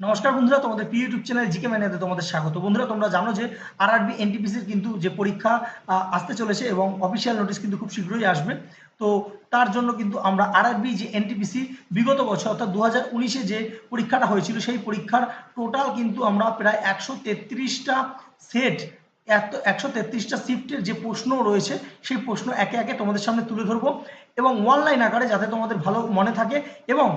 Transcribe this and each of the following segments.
নমস্কার বন্ধুরা, তোমাদের প্রিয় ইউটিউব চ্যানেল জিকে ম্যানেতে তোমাদের স্বাগত। বন্ধুরা, তোমরা জানো যে আর আরআরবি এনটিপিসির কিন্তু যে পরীক্ষা আসতে চলেছে এবং অফিসিয়াল নোটিশ কিন্তু খুব শীঘ্রই আসবে। তো তার জন্য কিন্তু আমরা আর আরবি যে এনটিপিসি বিগত বছর, অর্থাৎ দু হাজার উনিশে যে পরীক্ষাটা হয়েছিল, সেই পরীক্ষার টোটাল কিন্তু আমরা প্রায় একশো তেত্রিশটা সেট এত, একশো তেত্রিশটা শিফটের যে প্রশ্ন রয়েছে, সেই প্রশ্ন একে একে তোমাদের সামনে তুলে ধরবো। এবং অনলাইন আকারে যাতে তোমাদের ভালো মনে থাকে, এবং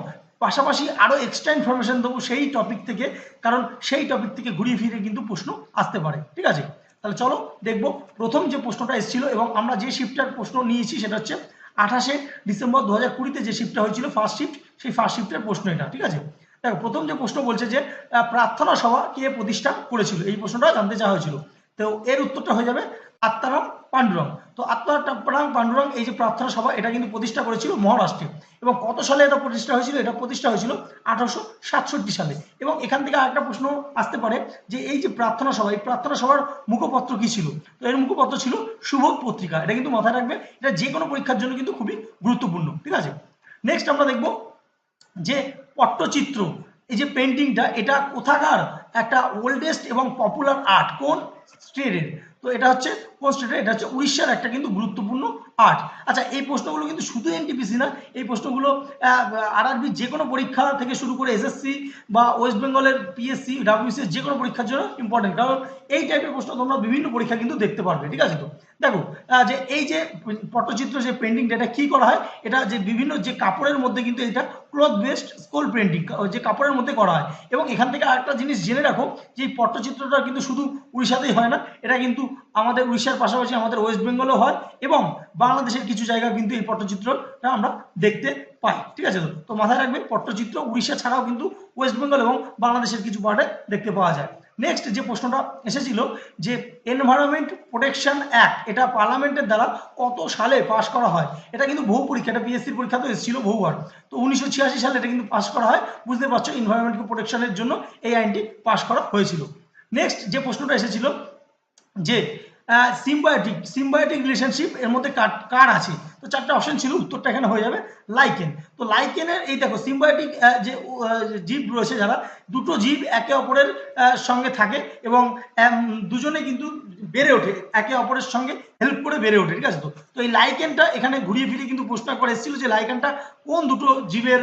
পাশাপাশি আরও এক্সট্রা ইনফরমেশন দেবো সেই টপিক থেকে, কারণ সেই টপিক থেকে ঘুরিয়ে ফিরে কিন্তু প্রশ্ন আসতে পারে, ঠিক আছে? তাহলে চলো দেখব প্রথম যে প্রশ্নটা এসেছিল এবং আমরা যে শিফটটার প্রশ্ন নিয়েছি সেটা হচ্ছে আঠাশে ডিসেম্বর দু হাজার কুড়িতে যে শিফটটা হয়েছিল ফার্স্ট শিফট সেই ফার্স্ট শিফটের প্রশ্ন এটা, ঠিক আছে? দেখো, প্রথম যে প্রশ্ন বলছে যে প্রার্থনা সভা কে প্রতিষ্ঠা করেছিল? এই প্রশ্নটা জানতে চাওয়া হয়েছিল। তো এর উত্তরটা হয়ে যাবে আত্মারাম পাণ্ডুরং। তো আত্মারাম পাণ্ডুরং, এই যে প্রার্থনা সভা, এটা কিন্তু প্রতিষ্ঠা করেছিল মহারাষ্ট্রে। এবং কত সালে এটা প্রতিষ্ঠা হয়েছিল? এটা প্রতিষ্ঠা হয়েছিল আঠারোশো সাতষট্টি সালে। এবং এখান থেকে আরেকটা প্রশ্ন আসতে পারে যে, এই যে প্রার্থনা সভা, এই প্রার্থনা সভার মুখপত্র কি ছিল? তো এর মুখপত্র ছিল শুভ পত্রিকা। এটা কিন্তু মাথায় রাখবে, এটা যে কোনো পরীক্ষার জন্য কিন্তু খুবই গুরুত্বপূর্ণ। ঠিক আছে? নেক্সট আমরা দেখব যে পট্টচিত্র, এই যে পেন্টিংটা এটা কোথাকার? একটা ওল্ডেস্ট এবং পপুলার আর্ট কোন? স্টেটের তো এটা হচ্ছে কোন স্টেটের এটা হচ্ছে উড়িষ্যার একটা কিন্তু গুরুত্বপূর্ণ আর্ট আচ্ছা এই প্রশ্নগুলো কিন্তু শুধু এনটিপিসি না, এই প্রশ্নগুলো আরআরবি যে কোনো পরীক্ষা থেকে শুরু করে এসএসসি বা ওয়েস্ট বেঙ্গলের পিএসসি ডাব্লিউসি যে কোনো পরীক্ষার জন্য ইম্পর্টেন্ট কারণ এই টাইপের প্রশ্ন তোমরা বিভিন্ন পরীক্ষা কিন্তু দেখতে পারবে, ঠিক আছে তো? দেখো যে এই যে পটচিত্র, যে পেন্টিংটা এটা কি করা হয়? এটা যে বিভিন্ন যে কাপড়ের মধ্যে কিন্তু এটা ক্লথ বেসড স্কুল পেন্টিং যে কাপড়ের মধ্যে করা হয়। এবং এখান থেকে আরেকটা জিনিস জেনে রাখো, যে এই পট্টচিত্রটা কিন্তু শুধু উড়িষ্যাতেই হয় না, এটা কিন্তু আমাদের উড়িষ্যার পাশাপাশি আমাদের ওয়েস্ট বেঙ্গলও হয় এবং বাংলাদেশের কিছু জায়গা কিন্তু এই পট্টচিত্রটা আমরা দেখতে পাই। ঠিক আছে তো? মাথায় রাখবে পট্টচিত্র উড়িষ্যা ছাড়াও কিন্তু ওয়েস্ট বেঙ্গল এবং বাংলাদেশের কিছু পার্টে দেখতে পাওয়া যায়। নেক্সট যে প্রশ্নটা এসেছিল যে এনভায়রনমেন্ট প্রোটেকশন অ্যাক্ট এটা পার্লামেন্টের দ্বারা কত সালে পাশ করা হয়? এটা কিন্তু বহু পরীক্ষা, এটা পিএসসির পরীক্ষা তো এসেছিল বহুবার। তো উনিশশো ছিয়াশি সালে এটা কিন্তু পাশ করা হয়। বুঝতে পারছ এনভায়রনমেন্ট প্রোটেকশনের জন্য এই আইনটি পাশ করা হয়েছিল। নেক্সট যে প্রশ্নটা এসেছিল যে সিম্বায়োটিক সিম্বায়োটিক রিলেশনশিপ এর মধ্যে কার আছে? তো চারটা অপশন ছিল, উত্তরটা এখানে হয়ে যাবে লাইকেন তো লাইকেনের এই দেখো সিম্বায়োটিক যে জীব রয়েছে যারা, দুটো জীব একে অপরের সঙ্গে থাকে এবং দুজনে কিন্তু বেড়ে ওঠে, একে অপরের সঙ্গে হেল্প করে বেড়ে ওঠে, ঠিক আছে তো? তো এই লাইকেনটা এখানে ঘুরিয়ে ফিরিয়ে কিন্তু প্রশ্ন করে এসেছিল যে লাইকেনটা কোন দুটো জীবের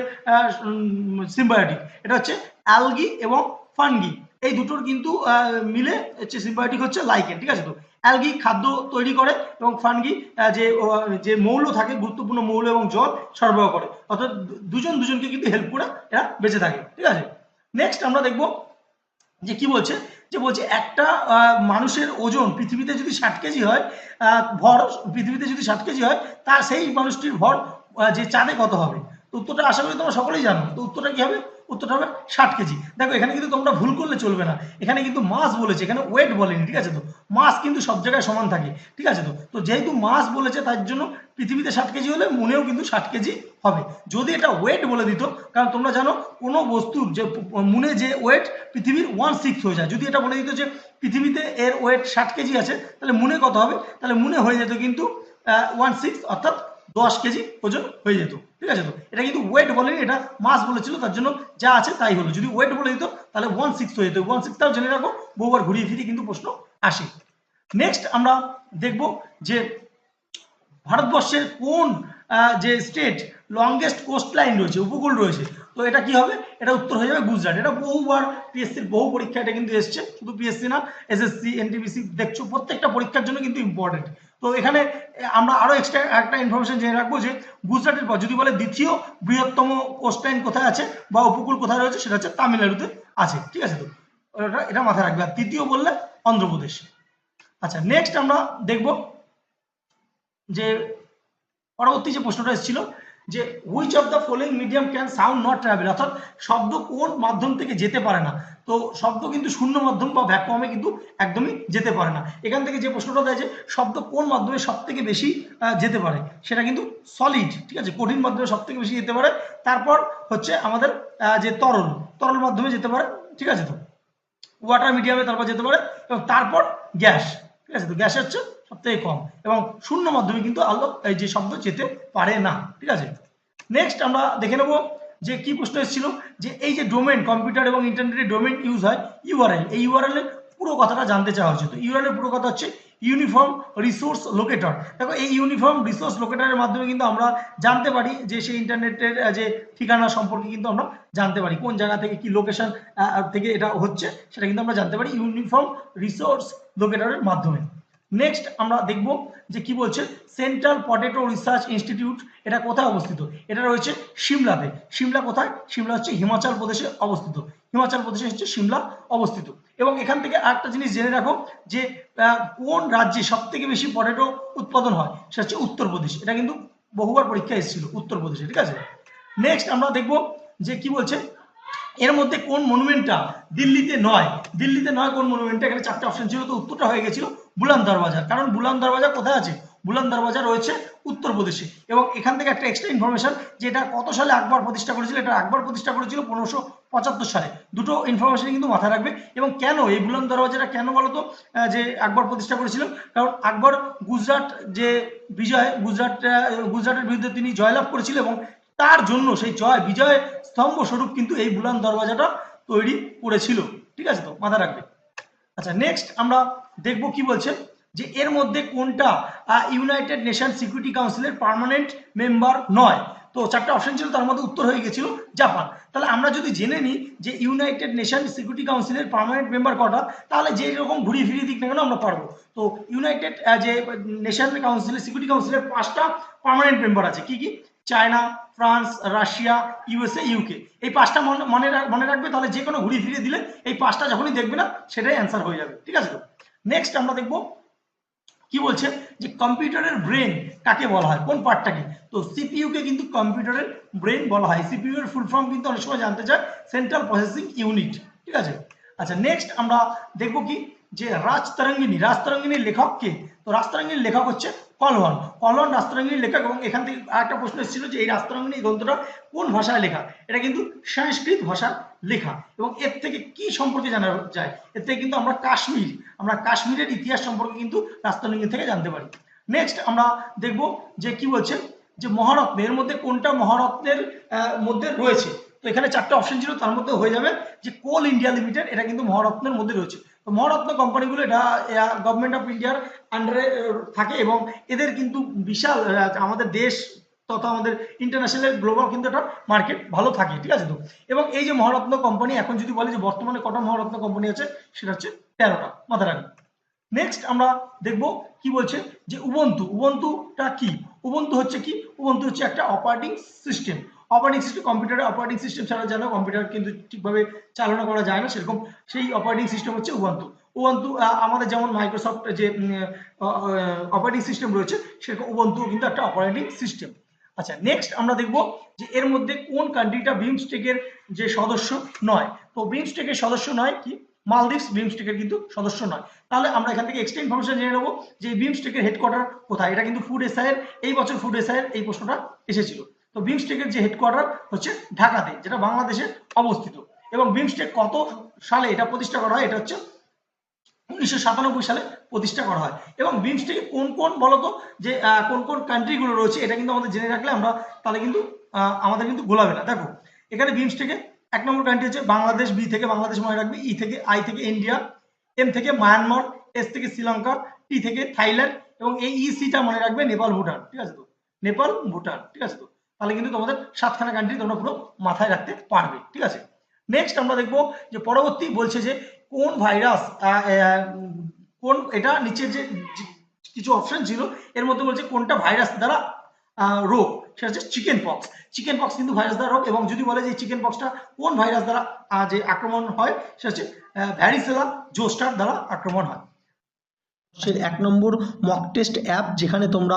সিম্বায়োটিক এটা হচ্ছে অ্যালগি এবং ফানগি এই দুটোর কিন্তু মিলে হচ্ছে সিম্বায়োটিক হচ্ছে লাইকেন ঠিক আছে তো? অ্যালগি খাদ্য তৈরি করে এবং ফানগি যে যে মৌল থাকে, গুরুত্বপূর্ণ মৌল এবং জল সরবরাহ করে। অর্থাৎ দুজন দুজনকে কিন্তু হেল্প করে এরা বেঁচে থাকে, ঠিক আছে? নেক্সট আমরা দেখব যে কি বলছে? যে বলছে একটা মানুষের ওজন পৃথিবীতে যদি ষাট কেজি হয় ভর পৃথিবীতে যদি ষাট কেজি হয়, তার সেই মানুষটির ভর যে চাঁদে কত হবে? উত্তরটা আশা করি তোমরা সকলেই জানো। তো উত্তরটা কি হবে? উত্তরটা হবে ষাট কেজি। দেখো, এখানে কিন্তু তোমরা ভুল করলে চলবে না। এখানে কিন্তু মাস বলেছে, এখানে ওয়েট বলেনি, ঠিক আছে তো? মাস কিন্তু সব জায়গায় সমান থাকে, ঠিক আছে তো? তো যেহেতু মাস বলেছে, তার জন্য পৃথিবীতে ষাট কেজি হলে মনেও কিন্তু ষাট কেজি হবে। যদি এটা ওয়েট বলে দিত, কারণ তোমরা জানো, কোনো বস্তুর যে মুনে যে ওয়েট পৃথিবীর ওয়ান সিক্স হয়ে যায়। যদি এটা বলে দিত যে পৃথিবীতে এর ওয়েট ষাট কেজি আছে, তাহলে মুনে কত হবে? তাহলে মুনে হয়ে যেত কিন্তু ওয়ান সিক্স অর্থাৎ দশ কেজি ওজন হয়ে যেত, ঠিক আছে তো? এটা কিন্তু ওয়েট বলেনি, এটা মাস বলেছিল, তার জন্য যা আছে তাই হলো। যদি ওয়েট বলে দিত, তাহলে ওয়ান সিক্স হয়ে যেত। ওয়ান সিক্সটাও জেনে রাখো, বহুবার ঘুরিয়ে ফিরিয়ে কিন্তু প্রশ্ন আসে। নেক্সট আমরা দেখব যে ভারতবর্ষের কোন যে স্টেট লংগেস্ট কোস্ট লাইন রয়েছে, উপকূল রয়েছে, তো এটা কি হবে? এটা উত্তর হয়ে যাবে গুজরাট। এটা বহুবার পিএসসির বহু পরীক্ষা এটা কিন্তু এসছে, শুধু পিএসসি না এসএসসি এনটিপিসি দেখছ, প্রত্যেকটা পরীক্ষার জন্য কিন্তু ইম্পর্টেন্ট তো এখানে আমরা আরও এক্সট্রা একটা ইনফরমেশন জেনে রাখব যে গুজরাটের পর, যদি বলে দ্বিতীয় বৃহত্তম কোস্ট লাইন কোথায় আছে বা উপকূল কোথায় রয়েছে, সেটা হচ্ছে তামিলনাড়ুতে আছে, ঠিক আছে তো? এটা এটা মাথায় রাখবে। আর তৃতীয় বললে অন্ধ্রপ্রদেশ। আচ্ছা নেক্সট আমরা দেখব যে পরবর্তী যে প্রশ্নটা এসেছিল। যে which of the following medium can sound not travel অর্থাৎ শব্দ কোন মাধ্যম থেকে যেতে পারে না? তো শব্দ কিন্তু শূন্য মাধ্যম বা ভ্যাকুয়ামে কিন্তু একদমই যেতে পারে না। এখান থেকে যে প্রশ্নটা দেয় যে শব্দ কোন মাধ্যমে সব থেকে বেশি যেতে পারে? সেটা কিন্তু সলিড ঠিক আছে? কঠিন মাধ্যমে সব থেকে বেশি যেতে পারে। তারপর হচ্ছে আমাদের যে তরল তরল মাধ্যমে যেতে পারে, ঠিক আছে তো? ওয়াটার মিডিয়ামে তারপর যেতে পারে এবং তারপর গ্যাস ঠিক আছে? তো গ্যাস হচ্ছে সবথেকে কম। এবং শূন্য মাধ্যমে কিন্তু আলো এই যে শব্দ যেতে পারে না, ঠিক আছে? নেক্সট আমরা দেখে নেব যে কি প্রশ্ন এসেছিল, যে এই যে ডোমেন কম্পিউটার এবং ইন্টারনেটে ডোমেন ইউজ হয় ইউআরএল এই ইউআরএল এর পুরো কথাটা জানতে চাওয়া হচ্ছে তো ইউআরএল এর পুরো কথা হচ্ছে ইউনিফর্ম রিসোর্স লোকেটর দেখো, এই ইউনিফর্ম রিসোর্স লোকেটরের মাধ্যমে কিন্তু আমরা জানতে পারি যে সেই ইন্টারনেটের যে ঠিকানা সম্পর্কে কিন্তু আমরা জানতে পারি, কোন জায়গা থেকে কি লোকেশন থেকে এটা হচ্ছে, সেটা কিন্তু আমরা জানতে পারি ইউনিফর্ম রিসোর্স লোকেটরের মাধ্যমে। নেক্সট আমরা দেখব যে কি বলছে? সেন্ট্রাল পটেটো রিসার্চ ইনস্টিটিউট এটা কোথায় অবস্থিত? এটা রয়েছে সিমলাতে সিমলা কোথায়? সিমলা হচ্ছে হিমাচল প্রদেশে অবস্থিত। হিমাচল প্রদেশে হচ্ছে সিমলা অবস্থিত। এবং এখান থেকে আরেকটা জিনিস জেনে রাখো যে কোন রাজ্যে সব থেকে বেশি পটেটো উৎপাদন হয়? সেটা হচ্ছে উত্তরপ্রদেশ এটা কিন্তু বহুবার পরীক্ষা এসেছিল উত্তরপ্রদেশে ঠিক আছে? নেক্সট আমরা দেখব যে কি বলছে? এর মধ্যে কোন মনুমেন্টটা দিল্লিতে নয়? দিল্লিতে নয় কোন মনুমেন্টটা এখানে চারটে অপশন ছিল, তো উত্তরটা হয়ে গেছিল বুলান দরওয়াজা কারণ বুলান দরওয়াজা কোথায় আছে? বুলান দরওয়াজা রয়েছে উত্তরপ্রদেশে। এবং এখান থেকে একটা এক্সট্রা ইনফরমেশন যে এটা কত সালে আকবর প্রতিষ্ঠা করেছিল? এটা আকবর প্রতিষ্ঠা করেছিল পনেরোশো পঁচাত্তর সালে। দুটো ইনফরমেশন কিন্তু মাথায় রাখবে। এবং কেন এই বুলান দরওয়াজাটা কেন বলতো? যে আকবর প্রতিষ্ঠা করেছিল? কারণ আকবর গুজরাট যে বিজয়, গুজরাট গুজরাটের বিরুদ্ধে তিনি জয়লাভ করেছিল এবং তার জন্য সেই জয়, বিজয় স্তম্ভ স্বরূপ কিন্তু এই বুলান দরওয়াজাটা তৈরি করেছিল। ঠিক আছে তো? মাথায় রাখবে। আচ্ছা নেক্সট আমরা দেখব কি বলছে, যে এর মধ্যে কোনটা ইউনাইটেড নেশন সিকিউরিটি কাউন্সিলের পার্মানেন্ট মেম্বার নয়। তো চারটা অপশন ছিল, তার মধ্যে উত্তর হয়ে গেছিল জাপান। তাহলে আমরা যদি জেনে নিই যে ইউনাইটেড নেশন সিকিউরিটি কাউন্সিলের পার্মানেন্ট মেম্বার কটা, তাহলে যে রকম ঘুরিয়ে ফিরিয়ে দিক না কেন আমরা পারব। তো ইউনাইটেড যে নেশন কাউন্সিলের সিকিউরিটি কাউন্সিলের পাঁচটা পার্মানেন্ট মেম্বার আছে, কি কি? China, France, Russia, USA, UK. এই পাঁচটা মনে মনে রাখ- রাখবে, তাহলে যে কোনো ঘুরিয়ে ফিরিয়ে দিলে এই পাঁচটা যখনই দেখবে না, সেটাই অ্যান্সার হয়ে যাবে। ঠিক আছে নেক্সট আমরা দেখব কি বলছে যে কম্পিউটারের ব্রেন কাকে বলা হয়? কোন পার্টটাকে তো সিপিইউ কে কিন্তু কম্পিউটারের ব্রেন বলা হয়। সিপিইউ এর ফুল ফর্ম কিন্তু অনেক সময় জানতে চায়। সেন্ট্রাল প্রসেসিং ইউনিট ঠিক আছে? আচ্ছা নেক্সট আমরা দেখব কি যে রাজতরঙ্গিনী, রাজতরঙ্গিনীর লেখক কে? তো রাজতরঙ্গিনীর লেখক হচ্ছে কলওয়ান কলওয়ান রাজতরঙ্গিনীর লেখক এবং এখান থেকে আরেকটা প্রশ্ন এসেছিল যে এই রাজতরঙ্গিনী গ্রন্থটা কোন ভাষায় লেখা? এটা কিন্তু সংস্কৃত ভাষায় লেখা এবং এর থেকে কি সম্পর্কে জানা যায়? এর থেকে কিন্তু আমরা কাশ্মীর, আমরা কাশ্মীরের ইতিহাস সম্পর্কে কিন্তু রাজতরঙ্গিনী থেকে জানতে পারি। নেক্সট আমরা দেখব যে কি বলছে? যে মহারত্ন, এর মধ্যে কোনটা মহারত্নের মধ্যে রয়েছে? তো এখানে চারটে অপশন ছিল, তার মধ্যে হয়ে যাবে যে কোল ইন্ডিয়া লিমিটেড, এটা কিন্তু মহারত্নের মধ্যে রয়েছে। মহারত্ন কোম্পানিগুলো এটা গভর্নমেন্ট অফ ইন্ডিয়ার আন্ডারে থাকে এবং এদের কিন্তু বিশাল আমাদের দেশ তথা আমাদের ইন্টারন্যাশনাল গ্লোবাল কিন্তু একটা মার্কেট ভালো থাকে, ঠিক আছে তো? এবং এই যে মহারত্ন কোম্পানি এখন যদি বলে যে বর্তমানে কটা মহারত্ন কোম্পানি আছে, সেটা হচ্ছে তেরোটা মাথা রাখবে নেক্সট আমরা দেখব কি বলছে যে উবন্তু উবন্তুটা কি? উবন্তু হচ্ছে কি? উবন্তু হচ্ছে একটা অপারেটিং সিস্টেম অপারেটিং সিস্টেম কম্পিউটারের অপারেটিং সিস্টেম ছাড়া জানো কম্পিউটার কিন্তু ঠিকভাবে চালনা করা যায় না, সেরকম সেই অপারেটিং সিস্টেম হচ্ছে উবন্তু উবন্তু আমাদের যেমন মাইক্রোসফট যে অপারেটিং সিস্টেম রয়েছে, সেরকম উবন্তু কিন্তু একটা অপারেটিং সিস্টেম আচ্ছা নেক্সট আমরা দেখব যে এর মধ্যে কোন কান্ট্রিটা বিমস্টেকের যে সদস্য নয়। তো বিমস্টেকের সদস্য নয় কি? মালদ্বীপস বিমস্টেকের কিন্তু সদস্য নয়। তাহলে আমরা এখান থেকে এক্সট্রা ইনফরমেশন জেনে নেব যে বিমস্টেকের হেডকোয়ার্টার কোথায়। এটা কিন্তু ফুড এসআইয়ের এই বছর ফুড এসআইয়ের এই প্রশ্নটা এসেছিল। তো বিমস্টেকের যে হেডকোয়ার্টার হচ্ছে ঢাকাতে, যেটা বাংলাদেশে অবস্থিত। এবং বিমস্টেক কত সালে এটা প্রতিষ্ঠা করা হয়? এটা হচ্ছে উনিশশো সাতানব্বই সালে প্রতিষ্ঠা করা হয়। এবং বিমস্টেকে কোন কোন বলতো যে কোন কোন কান্ট্রিগুলো রয়েছে, এটা কিন্তু আমাদের জেনে রাখলে আমরা তাহলে কিন্তু আমাদের কিন্তু গোলাবে না। দেখো, এখানে বিমস্টেকে এক নম্বর কান্ট্রি হচ্ছে বাংলাদেশ বি থেকে বাংলাদেশ মনে রাখবে ই থেকে আই থেকে ইন্ডিয়া এম থেকে মায়ানমার এস থেকে শ্রীলঙ্কা টি থেকে থাইল্যান্ড এবং এই ই সিটা মনে রাখবে নেপাল ভুটান ঠিক আছে তো? নেপাল ভুটান ঠিক আছে তো? তাহলে কিন্তু তোমাদের সাতখানা কান্ট্রি তোমরা পুরো মাথায় রাখতে পারবে, ঠিক আছে? নেক্সট আমরা দেখব যে পরবর্তী বলছে যে কোন ভাইরাস কোন, এটা নিচের যে কিছু অপশন ছিল, এর মধ্যে বলছে কোনটা ভাইরাস দ্বারা রোগ, সেটা হচ্ছে চিকেন পক্স চিকেন পক্স কিন্তু ভাইরাস দ্বারা রোগ, এবং যদি বলে যে চিকেন পক্সটা কোন ভাইরাস দ্বারা যে আক্রমণ হয়, সেটা হচ্ছে ভ্যারিসেলা জোস্টার দ্বারা আক্রমণ হয়। এক নম্বর মক টেস্ট অ্যাপ যেখানে তোমরা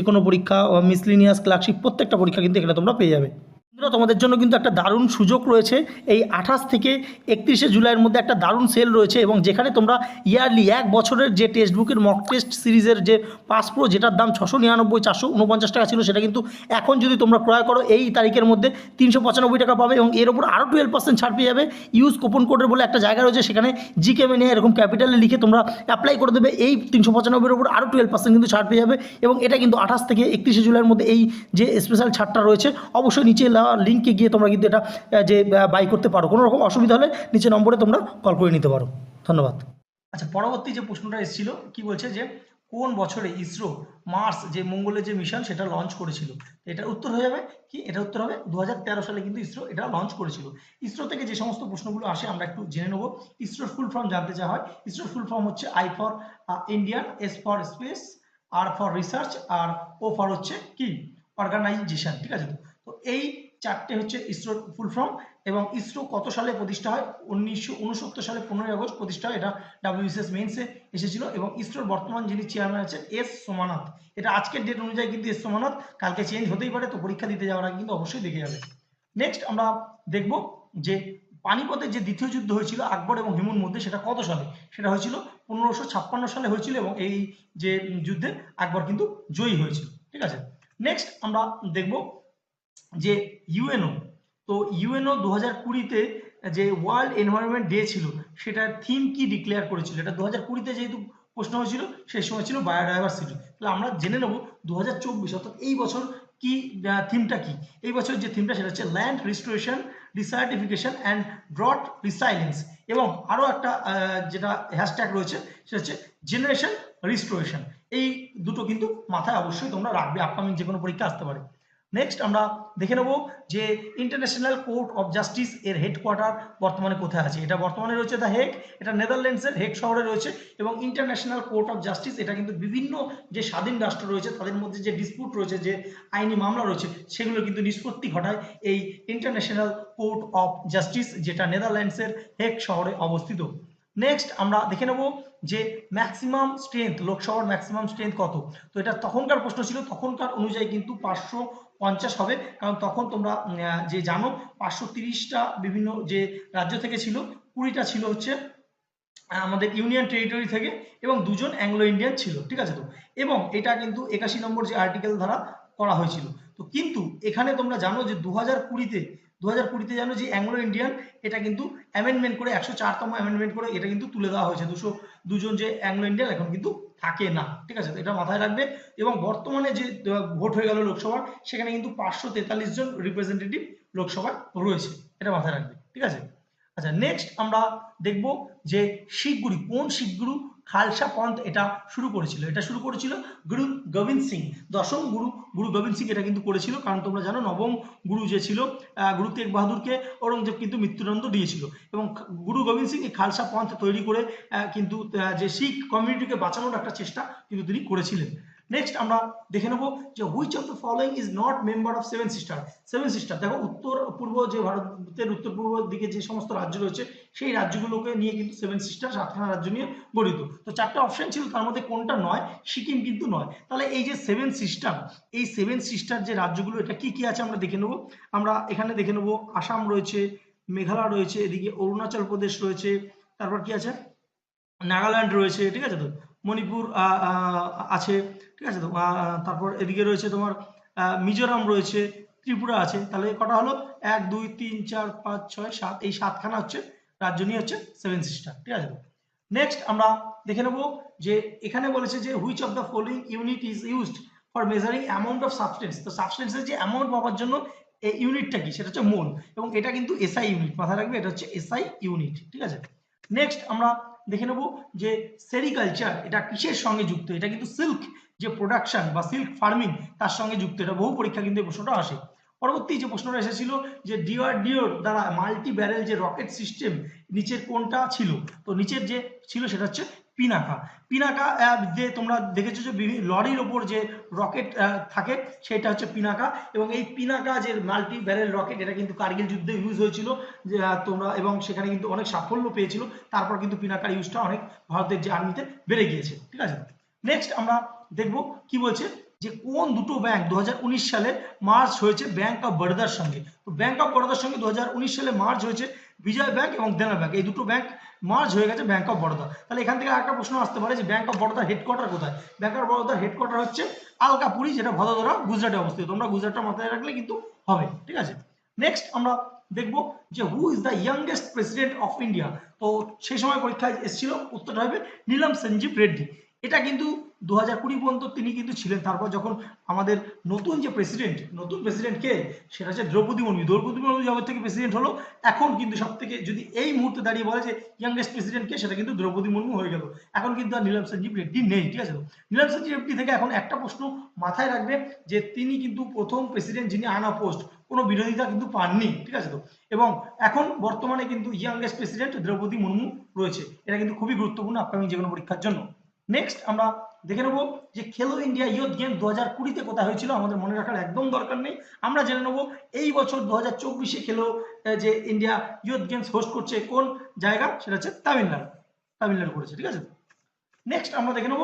কোনো পরীক্ষা মিসলিনিয়াস ক্লার্কশিপ প্রত্যেকটা পরীক্ষা কিন্তু এখানে তোমরা পেয়ে যাবে। তোমাদের জন্য কিন্তু একটা দারুণ সুযোগ রয়েছে। এই আঠাশ থেকে একত্রিশে জুলাইয়ের মধ্যে একটা দারুণ সেল রয়েছে এবং যেখানে তোমরা ইয়ারলি এক বছরের যে টেক্সট বুকের মক টেস্ট সিরিজের যে পাস প্রো যেটার দাম ছশো নিরানব্বই, চারশো উনপঞ্চাশ টাকা ছিল, সেটা কিন্তু এখন যদি তোমরা ক্রয় করো, এই তারিখের মধ্যে তিনশো পঁচানব্বই টাকা পাবে এবং এর উপর আরও টুয়েলভ পার্সেন্ট ছাড় পেয়ে যাবে। ইউজ কুপন কোডের বলে একটা জায়গা রয়েছে, সেখানে জিকে মেনে এরকম ক্যাপিটালে লিখে তোমরা অ্যাপ্লাই করে দেবে। এই তিনশো পঁচানব্বইয়ের উপর আরও টুয়েলভ পার্সেন্ট কিন্তু ছাড় পেয়ে যাবে এবং এটা কিন্তু আঠাশ থেকে একত্রিশে জুলাইয়ের মধ্যে এই যে স্পেশাল ছাড়টা রয়েছে, অবশ্যই নিচে লিঙ্কে গিয়ে তোমরা কিন্তু এটা যে বাই করতে পারো। কোনো রকম অসুবিধা হলে নিচে নম্বরে তোমরা কল করে নিতে পারো। ধন্যবাদ। আচ্ছা পরবর্তী যে প্রশ্নটা এসেছিল কি বলছে যে কোন বছরে ইসরো মার্স যে মঙ্গলের যে মিশন সেটা লঞ্চ করেছিল? এটার উত্তর হয়ে যাবে কি? এটা উত্তর হবে দু হাজার তেরো সালে কিন্তু ইসরো এটা লঞ্চ করেছিল। ইসরো থেকে যে সমস্ত প্রশ্নগুলো আসে আমরা একটু জেনে নেব। ইসরোর ফুল ফর্ম জানতে চাওয়া হয়। ইসরোর ফুল ফর্ম হচ্ছে I for Indian S for space R for research R O for হচ্ছে কি? অর্গানাইজেশন ঠিক আছে তো? তো এই চারটে হচ্ছে ইসরোর ফুল ফর্ম এবং ইসরো কত সালে প্রতিষ্ঠা হয়? উনিশশো উনসত্তর সালে পনেরোই আগস্ট প্রতিষ্ঠা হয়। এটা ডাব্লিউবিসিএস মেইনসে এসেছিল এবং ইসরোর বর্তমান যিনি চেয়ারম্যান আছেন, এস সোমানাথ। এটা আজকের ডেট অনুযায়ী কিন্তু এস সোমানাথ, কালকে চেঞ্জ হতেই পারে, তো পরীক্ষা দিতে যাওয়ার আগে কিন্তু অবশ্যই দেখে যাবে। নেক্সট আমরা দেখব যে পানিপথের যে দ্বিতীয় যুদ্ধ হয়েছিল, আকবর এবং হিমুর মধ্যে, সেটা কত সালে? সেটা হয়েছিল পনেরোশো ছাপ্পান্ন সালে হয়েছিল এবং এই যে যুদ্ধে আকবর কিন্তু জয়ী হয়েছিল। ঠিক আছে? নেক্সট আমরা দেখব যে ইউএনও তো ইউএনও দু হাজার কুড়িতে যে ওয়ার্ল্ড এনভায়রনমেন্ট ডে ছিল সেটার থিম কি ডিক্লেয়ার করেছিল? এটা দু হাজার কুড়িতে যেহেতু প্রশ্ন হয়েছিল সেই সময় ছিল বায়োডাইভার্সিটি তাহলে আমরা জেনে নেব দু হাজার চব্বিশ, অর্থাৎ এই বছর কি থিমটা কি? এই বছর যে থিমটা সেটা হচ্ছে land restoration desertification and drought resilience এবং আরও একটা যেটা হ্যাশট্যাগ রয়েছে, সেটা হচ্ছে জেনারেশন রিস্টোরেশন এই দুটো কিন্তু মাথায় অবশ্যই তোমরা রাখবে আপকামিং যে কোনো পরীক্ষা আসতে পারে। নেক্সট আমরা দেখে নেব যে ইন্টারন্যাশনাল কোর্ট অফ জাস্টিস এর হেডকোয়ার্টার বর্তমানে কোথায় আছে। এটা বর্তমানে রয়েছে দ্য হেগ এটা নেদারল্যান্ডসের হেগ শহরে রয়েছে এবং ইন্টারন্যাশনাল কোর্ট অফ জাস্টিস এটা কিন্তু বিভিন্ন যে স্বাধীন রাষ্ট্র রয়েছে, তাদের মধ্যে যে ডিসপুট রয়েছে, যে আইনি মামলা রয়েছে, সেগুলো কিন্তু নিষ্পত্তি ঘটায় এই ইন্টারন্যাশনাল কোর্ট অফ জাস্টিস যেটা নেদারল্যান্ডসের হেগ শহরে অবস্থিত। নেক্সট আমরা দেখে নেব যে ম্যাক্সিমাম স্ট্রেংথ লোকসভার ম্যাক্সিমাম স্ট্রেংথ কত। তো এটা তখনকার প্রশ্ন ছিল, তখনকার অনুযায়ী কিন্তু পাঁচশো পঞ্চাশ হবে। কারণ তখন তোমরা যে জানো, পাঁচশো তিরিশটা বিভিন্ন যে রাজ্য থেকে ছিল, কুড়িটা ছিল হচ্ছে আমাদের ইউনিয়ন টেরিটরি থেকে এবং দুজন অ্যাংলো ইন্ডিয়ান ছিল, ঠিক আছে তো? এবং এটা কিন্তু একাশি নম্বর যে আর্টিকেল দ্বারা করা হয়েছিল। তো কিন্তু এখানে তোমরা জানো যে দু হাজার কুড়িতে দু কুড়িতে জানো যে অ্যাংলো ইন্ডিয়ান এটা কিন্তু অ্যামেন্ডমেন্ট করে একশো চারতম অ্যামেন্ডমেন্ট করে এটা কিন্তু তুলে দেওয়া হয়েছে। দুশো দুজন যে অ্যাংলো ইন্ডিয়ান এখন কিন্তু থাকে না। ঠিক আছে? এটা মাথায় রাখবে। এবং বর্তমানে যে ভোট হয়ে গেল লোকসভার সেখানে কিন্তু পাঁচশো তেতাল্লিশ জন রিপ্রেজেন্টেটিভ লোকসভায় রয়েছে। এটা মাথায় রাখবে। ঠিক আছে? আচ্ছা নেক্সট আমরা দেখব যে শিখগুরু কোন শিখগুরু খালসা পন্থ এটা শুরু করেছিল? এটা শুরু করেছিল গুরু গোবিন্দ সিং। দশম গুরু গুরু গোবিন্দ সিং এটা কিন্তু করেছিল, কারণ তোমরা জানো নবম গুরু যে ছিল গুরু তেগ বাহাদুরকে ঔরঙ্গজেব কিন্তু মৃত্যুদণ্ড দিয়েছিল। এবং গুরু গোবিন্দ সিং এই খালসা পন্থ তৈরি করে কিন্তু যে শিখ কমিউনিটিকে বাঁচানোর একটা চেষ্টা কিন্তু তিনি করেছিলেন। নেক্সট আমরা দেখে নেব যে which of the following is not member of seven sister seven sister দেখো উত্তর পূর্ব যে ভারতের উত্তর পূর্ব দিকে যে সমস্ত রাজ্য রয়েছে, সেই রাজ্যগুলোকে নিয়ে কিন্তু সেভেন সিস্টার সাতখানা রাজ্য নিয়ে গঠিত। তো চারটা অপশন ছিল, তার মধ্যে কোনটা নয়? সিকিম কিন্তু নয়। তাহলে এই যে সেভেন সিস্টার এই সেভেন সিস্টার যে রাজ্যগুলো, এটা কি কি আছে আমরা দেখে নেব? আমরা এখানে দেখে নেব, আসাম রয়েছে, মেঘালয় রয়েছে, এদিকে অরুণাচল প্রদেশ রয়েছে, তারপর কি আছে? নাগাল্যান্ড রয়েছে, ঠিক আছে তো? মণিপুর আছে, ঠিক আছে তারপর এদিকে রয়েছে তোমার মিজোরাম রয়েছে, ত্রিপুরা আছে, তাহলে কটা হলো? এক, দুই, তিন, চার, পাঁচ, ছয়, সাত, এই সাতখানা হচ্ছে, রাজ্য নিয়ে হচ্ছে সেভেন সিস্টার ঠিক আছে নেক্সট আমরা দেখে নেব যে এখানে বলেছে যে which of the following unit is used for measuring amount of substance তো সাবস্টেন্সের যে অ্যামাউন্ট পাওয়ার জন্য এই ইউনিটটা কি? সেটা হচ্ছে মোল এবং এটা কিন্তু এসআই ইউনিট মাথায় রাখবে, এটা হচ্ছে এসআই ইউনিট ঠিক আছে? নেক্সট আমরা দেখে নেব যে সেরিকালচার এটা কিসের সঙ্গে যুক্ত? এটা কিন্তু সিল্ক যে প্রোডাকশন বা সিল্ক ফার্মিং তার সঙ্গে যুক্ত। এটা বহু পরীক্ষা কিন্তু এই প্রশ্নটা আসে। পরবর্তী যে প্রশ্নটা এসেছিল যে ডিওর দ্বারা মাল্টি ব্যারেল যে রকেট সিস্টেম নিচের কোনটা ছিল? তো নিচের যে ছিল সেটা হচ্ছে পিনাকা। পিনাকা যে তোমরা দেখেছ যে লরির ওপর যে রকেট থাকে, সেটা হচ্ছে পিনাকা। এবং এই পিনাকা যে মাল্টি ব্যারেল রকেট, এটা কিন্তু কার্গিল যুদ্ধে ইউজ হয়েছিল, যে তোমরা, এবং সেখানে কিন্তু অনেক সাফল্য পেয়েছিল। তারপর কিন্তু পিনাকার ইউজটা অনেক ভারতের যে আর্মিতে বেড়ে গিয়েছে। ঠিক আছে? নেক্সট আমরা দেখব কি বলছে যে কোন দুটো ব্যাংক দু হাজার উনিশ সালে মার্চ হয়েছে ব্যাংক অফ বরোদার সঙ্গে? তো ব্যাংক অফ বরোদার সঙ্গে দু হাজার উনিশ সালে মার্চ হয়েছে বিজয় ব্যাংক এবং দেনা ব্যাংক এই দুটো ব্যাংক মার্চ হয়ে গেছে ব্যাংক অফ বরোদা তাহলে এখান থেকে একটা প্রশ্ন আসতে পারে যে ব্যাংক অফ বরোদার হেডকোয়ার্টার কোথায়? ব্যাংক অফ বরোদার হেডকোয়ার্টার হচ্ছে আলকাপুরি যেটা ভদোদরা, গুজরাটে অবস্থিত। তোমরা গুজরাটটা মাথায় রাখলে কিন্তু হবে, ঠিক আছে? নেক্সট আমরা দেখব যে who is the youngest president of India তো সেই সময় পরীক্ষায় এসেছিল, উত্তরটা হবে নীলম সঞ্জীব রেড্ডি। এটা কিন্তু দু হাজার কুড়ি পর্যন্ত তিনি কিন্তু ছিলেন। তারপর যখন আমাদের নতুন যে প্রেসিডেন্ট নতুন প্রেসিডেন্ট কে, সেটা হচ্ছে দ্রৌপদী মুর্মু। দ্রৌপদী মুর্মু জগৎ থেকে প্রেসিডেন্ট হলো। এখন কিন্তু সব থেকে যদি এই মুহূর্তে দাঁড়িয়ে বলে যে ইয়াংগেস্ট প্রেসিডেন্ট কে, সেটা কিন্তু দ্রৌপদী মুর্মু হয়ে গেল। এখন কিন্তু আর নীলম সঞ্জীব রেড্ডি নেই, ঠিক আছে? নীলম সঞ্জীব রেড্ডি থেকে এখন একটা প্রশ্ন মাথায় রাখবে যে তিনি কিন্তু প্রথম প্রেসিডেন্ট যিনি আনা পোস্ট কোনো বিরোধিতা কিন্তু পাননি, ঠিক আছে তো? এবং এখন বর্তমানে কিন্তু ইয়াংগেস্ট প্রেসিডেন্ট দ্রৌপদী মুর্মু রয়েছে। এটা কিন্তু খুবই গুরুত্বপূর্ণ আপকামিং যে কোনো পরীক্ষার জন্য। নেক্সট আমরা দেখে নেব যে খেলো ইন্ডিয়া ইয়ুথ গেম দু হাজার কুড়িতে কোথায় হয়েছিল, আমাদের মনে রাখার একদম দরকার নেই। আমরা জেনে নেব এই বছর দু হাজার চব্বিশে খেলো যে ইন্ডিয়া ইয়ুথ গেমস হোস্ট করছে কোন জায়গা? সেটা হচ্ছে তামিলনাড়ু। তামিলনাড়ু করেছে, ঠিক আছে? নেক্সট আমরা দেখে নেব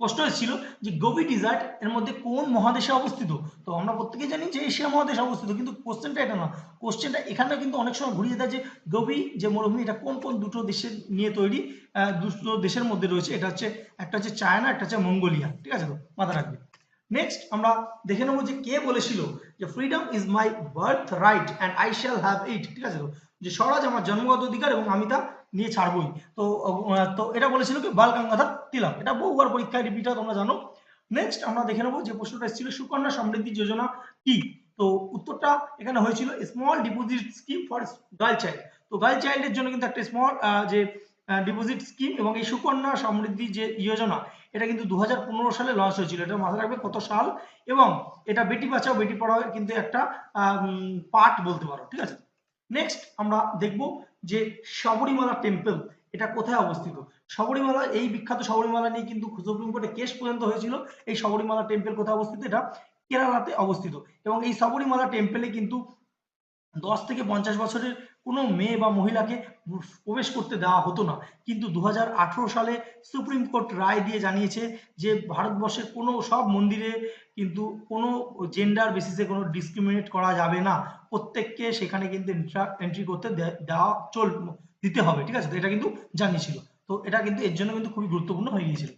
প্রশ্ন ছিল যে গোবি ডিজার্ট এর মধ্যে কোন মহাদেশে অবস্থিত? তো আমরা প্রত্যেকেই জানি যে এশিয়া মহাদেশে অবস্থিত, কিন্তু কোশ্চেনটা এটা না। কোশ্চেনটা এখানে কিন্তু অনেক সময় ঘুরিয়ে দেয় যে গোবি যে মরুভূমি, এটা কোন কোন দুটো দেশের নিয়ে তৈরি দুটো দেশের মধ্যে রয়েছে? এটা হচ্ছে, একটা হচ্ছে চায়না, একটা হচ্ছে মঙ্গোলিয়া। ঠিক আছে তো? মাথা রাখবে। নেক্সট আমরা দেখে নেব যে কে বলেছিল যে freedom is my birthright and I shall have it ঠিক আছে তো? যে স্বরাজ আমার জন্মগত অধিকার এবং আমি তা নিয়ে ছাড়বই। তো তো এটা বলেছিল কি, বাল গঙ্গাধর তিলক। এটা বহুবার পরীক্ষায় রিপিট তোমরা জানো। নেক্সট আমরা দেখে নেব যে প্রশ্নটা এসেছিল, সুকন্যা সমৃদ্ধি যোজনা কি? তো উত্তরটা এখানে হয়েছিল small deposit scheme for girl child তো গার্ল চাইল্ডের জন্য কিন্তু একটা স্মল যে ডিপোজিট স্কিম এবং এই সুকন্যা সমৃদ্ধি যে যোজনা, এটা কিন্তু দু হাজার পনেরো সালে লঞ্চ হয়েছিল। এটা মাথায় রাখবে কত সাল? এবং এটা বেটি বাঁচাও, বেটি পড়াও কিন্তু একটা পার্ট বলতে পারো, ঠিক আছে? নেক্সট আমরা দেখব যে শবরীমালা টেম্পল এটা কোথায় অবস্থিত? শবরীমালা, এই বিখ্যাত শবরীমালা নিয়ে কিন্তু সুপ্রিম কোর্টে কেস পর্যন্ত হয়েছিল। এই শবরীমালা টেম্পল কোথায় অবস্থিত? এটা কেরালাতে অবস্থিত। এবং এই শবরীমালা টেম্পলে কিন্তু দশ থেকে পঞ্চাশ বছরের কোনো মেয়ে বা মহিলাকে প্রবেশ করতে দেওয়া হতো না। কিন্তু দু হাজার আঠারো সালে সুপ্রিম কোর্ট রায় দিয়ে জানিয়েছে যে ভারতবর্ষের কোনো সব মন্দিরে কিন্তু কোনো জেন্ডার বেসিসে কোনো ডিসক্রিমিনেট করা যাবে না। প্রত্যেককে সেখানে কিন্তু এন্ট্রি করতে দেওয়া চল, দিতে হবে, ঠিক আছে? তো এটা কিন্তু জানিয়েছিল। তো এটা কিন্তু এর জন্য কিন্তু খুবই গুরুত্বপূর্ণ হয়ে গিয়েছিল।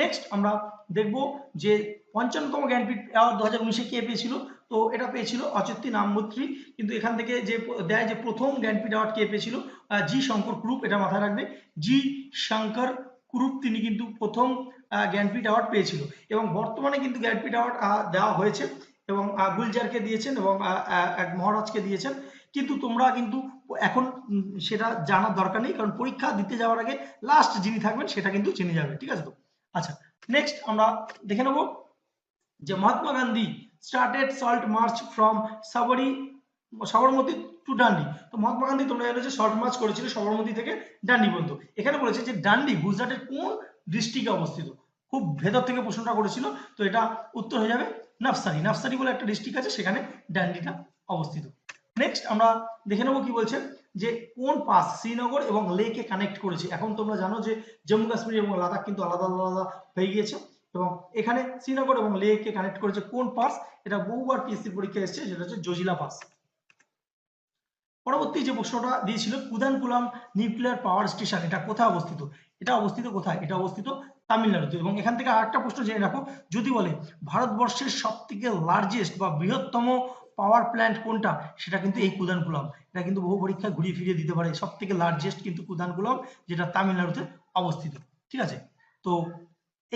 নেক্সট আমরা দেখব যে, পঞ্চান্নতম জ্ঞানপীঠ দু হাজার উনিশে কে পেয়েছিল? তো এটা পেয়েছিল অচিত্তি নামবত্রী কিন্তু এখান থেকে যে দেয় যে প্রথম জ্ঞানপীঠ অ্যাওয়ার্ড কে পেয়েছিল জি শঙ্কর কুরুপ, এটা মাথায় রাখবে। জি শঙ্কর কুরুপ তিনি কিন্তু প্রথম জ্ঞানপীঠ অ্যাওয়ার্ড পেয়েছিল। এবং বর্তমানে কিন্তু জ্ঞানপীঠ অ্যাওয়ার্ড দেওয়া হয়েছে এবং গুলজারকে দিয়েছেন এবং এক মহারাজকে দিয়েছেন। কিন্তু তোমরা কিন্তু এখন সেটা জানার দরকার নেই, কারণ পরীক্ষা দিতে যাওয়ার আগে লাস্ট যিনি থাকবেন সেটা কিন্তু চিনে যাবে, ঠিক আছে তো? আচ্ছা নেক্সট আমরা দেখে নেব যে Mahatma Gandhi started salt march from Sabri Sabarmati to Dandi তো মহাত্মা গান্ধী তোমরা জানো যে সল্ট মার্চ করেছিল সবরমতী থেকে ডান্ডি পর্যন্ত। এখানে বলেছে যে ডান্ডি গুজরাটের কোন ডিস্ট্রিক্টে অবস্থিত? খুব ভেতর থেকে প্রশ্নটা করেছিল, তো এটা উত্তর হয়ে যাবে নাফসারি। নাফসারি বলে একটা ডিস্ট্রিক্ট আছে, সেখানে ডান্ডিটা অবস্থিত। নেক্সট আমরা দেখে নেব কি বলছে যে কোন পাস শ্রীনগর এবং লেকে কানেক্ট করেছে। এখন তোমরা জানো যে জম্মু কাশ্মীর এবং লাদাখ কিন্তু আলাদা আলাদা হয়ে গিয়েছে। এবং এখানে শ্রীনগর এবং লেকে কানেক্ট করেছে কোন পাস এটা বহুবার পিএসসি পরীক্ষা এসেছে, সেটা হচ্ছে জজিলা পাস পরবর্তী যে প্রশ্নটা দিয়েছিল, কুদানকুলাম নিউক্লিয়ার পাওয়ার স্টেশন, এটা কোথায় অবস্থিত? এটা অবস্থিত কোথায়? এটা অবস্থিত তামিলনাড়ুতে। এবং এখান থেকে আরেকটা প্রশ্ন জেনে রাখো, যদি বলে ভারতবর্ষের সব থেকে লার্জেস্ট বা বৃহত্তম পাওয়ার প্ল্যান্ট কোনটা? সেটা কিন্তু এই কুদানকুলাম। এটা কিন্তু বহু পরীক্ষায় ঘুরিয়ে ফিরিয়ে দিতে পারে। সব থেকে লার্জেস্ট কিন্তু কুদানকুলাম, যেটা তামিলনাড়ুতে অবস্থিত। ঠিক আছে? তো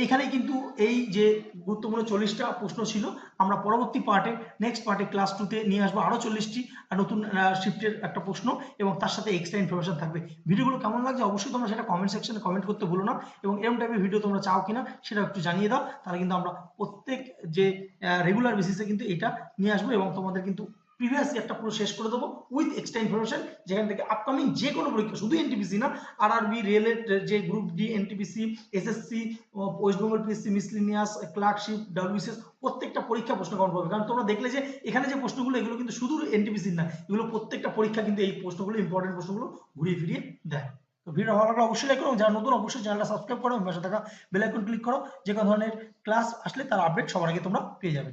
এইখানে কিন্তু এই যে গুরুত্বপূর্ণ চল্লিশটা প্রশ্ন ছিল, আমরা পরবর্তী পার্টে নেক্সট পার্টে ক্লাস টুতে নিয়ে আসব আরও চল্লিশটি নতুন শিফটের একটা প্রশ্ন, এবং তার সাথে এক্সট্রা ইনফরমেশন থাকবে। ভিডিওগুলো কেমন লাগছে অবশ্যই তোমরা সেটা কমেন্ট সেকশনে কমেন্ট করতে ভুলো না, এবং এরকম টাইপের ভিডিও তোমরা চাও কিনা সেটা একটু জানিয়ে দাও, তাহলে কিন্তু আমরা প্রত্যেক যে রেগুলার বেসিসে কিন্তু এটা নিয়ে আসব, এবং তোমাদের কিন্তু প্রিভিয়াস একটা পুরো শেষ করে দেবো উইথ এক্সট্রা ইনফরমেশন যেখান থেকে আপকামিং যে কোনো পরীক্ষা, শুধু এনটিপিসি না আর আর আরবি রেলের যে group D NTPC SSC West Bengal PSC miscellaneous clerkship WBCS প্রত্যেকটা পরীক্ষা প্রশ্ন কমন পাবে কারণ তোমরা দেখলে যে এখানে যে প্রশ্নগুলো, এগুলো কিন্তু শুধু এনটিপিসির না, এগুলো প্রত্যেকটা পরীক্ষা কিন্তু এই প্রশ্নগুলো ইম্পর্টেন্ট প্রশ্নগুলো ঘুরিয়ে ফিরিয়ে দেয়। তো ভিডিও ভালো লাগলে অবশ্যই লাইক করো, যারা নতুন অবশ্যই চ্যানেলটা সাবস্ক্রাইব করো এবং পাশে থাকা বেল আইকন ক্লিক করো, যে কোনো ধরনের ক্লাস আসলে তার আপডেট সবার আগে তোমরা পেয়ে যাবে।